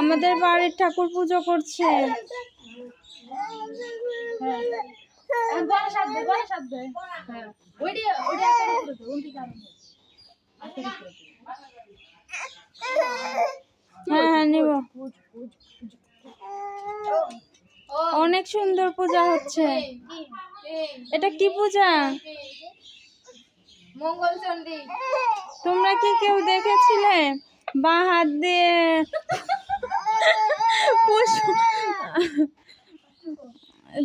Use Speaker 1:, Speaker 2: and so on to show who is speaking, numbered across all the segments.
Speaker 1: আমাদের বাড়ির ঠাকুর পুজো করছে।
Speaker 2: হ্যাঁ। হ্যাঁ
Speaker 1: হ্যাঁ অনেক সুন্দর পূজা হচ্ছে। এটা কি পূজা?
Speaker 2: মঙ্গল চণ্ডী
Speaker 1: তোমরা কি কেউ দেখেছিলে? বা হাত দিয়ে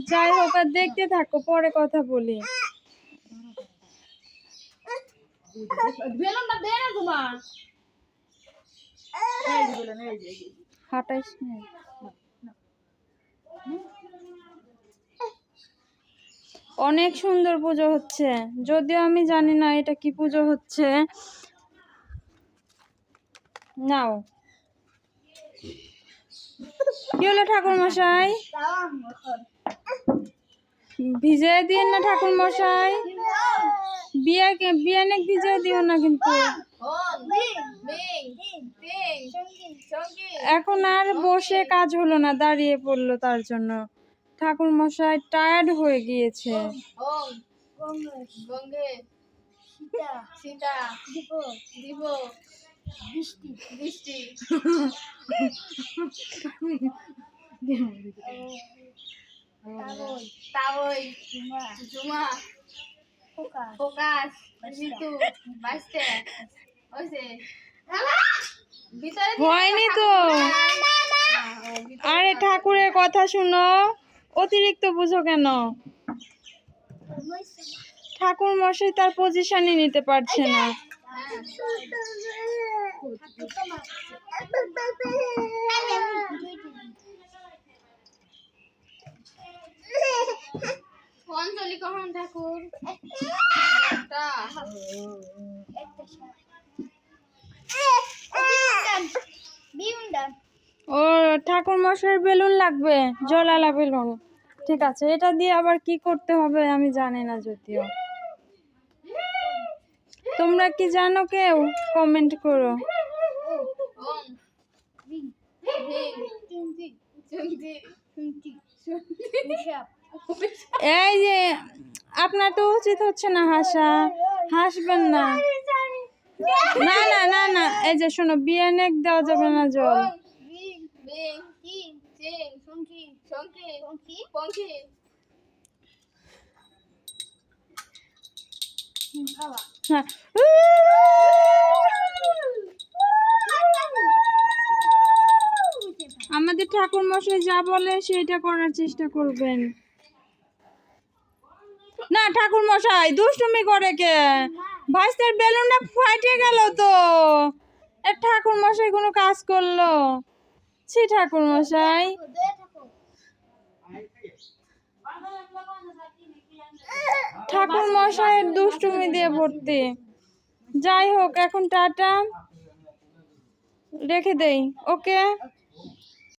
Speaker 1: যাই হোক আর দেখতে থাকো পরে কথা বলি। অনেক সুন্দর পুজো হচ্ছে। যদিও আমি জানি না এটা কি পুজো হচ্ছে। নাও। কি হলো ঠাকুর মশাই? ভিজে দিয়ে না ঠাকুর মশাই। বিয়ে বিয়ে নাক ভিজে দিও না কিন্তু। এখন আর বসে কাজ হলো না, দাঁড়িয়ে পড়ল তার জন্য। ঠাকুর মশাই টায়ার্ড হয়ে গিয়েছে।
Speaker 2: জুমা ফোকাস বাইশতে হয়েছে ভিতরে
Speaker 1: হয়নি তো? আরে ঠাকুরের কথা শুনো। অতিরিক্ত বুঝো কেন? ঠাকুর মশাই তার পজিশনই নিতে পারছে না।
Speaker 2: কখন ঠাকুর একটা
Speaker 1: ও ঠাকুর মশাইয়ের বেলুন লাগবে জলালা বেলুন ঠিক আছে এটা দিয়ে আবার কি করতে হবে আমি জানি না যদিও তোমরা কি জানো কেউ কমেন্ট করো
Speaker 2: চুমচি চুমচি চুমচি
Speaker 1: এই যে, আপনার তো উচিত হচ্ছে না হাসা। হাসবেন না। না না না না, এই যে শোনো, বিয়ে নেক দেওয়া যাবে না জল। হ্যাঁ। আমাদের ঠাকুর মশাই যা বলে সেটা করার চেষ্টা করবেন। না ঠাকুর মশাই দুষ্টুমি করে কে? ভাইস্তের বেলুনটা ফাটে গেল তো। ঠাকুর মশাই কোনো কাজ করল? ছি ঠাকুর মশাই ঠাকুর মশাইয়ের দুষ্টুমি দিয়ে ভর্তি। যাই হোক, এখন টাটা। রেখে দেই, ওকে?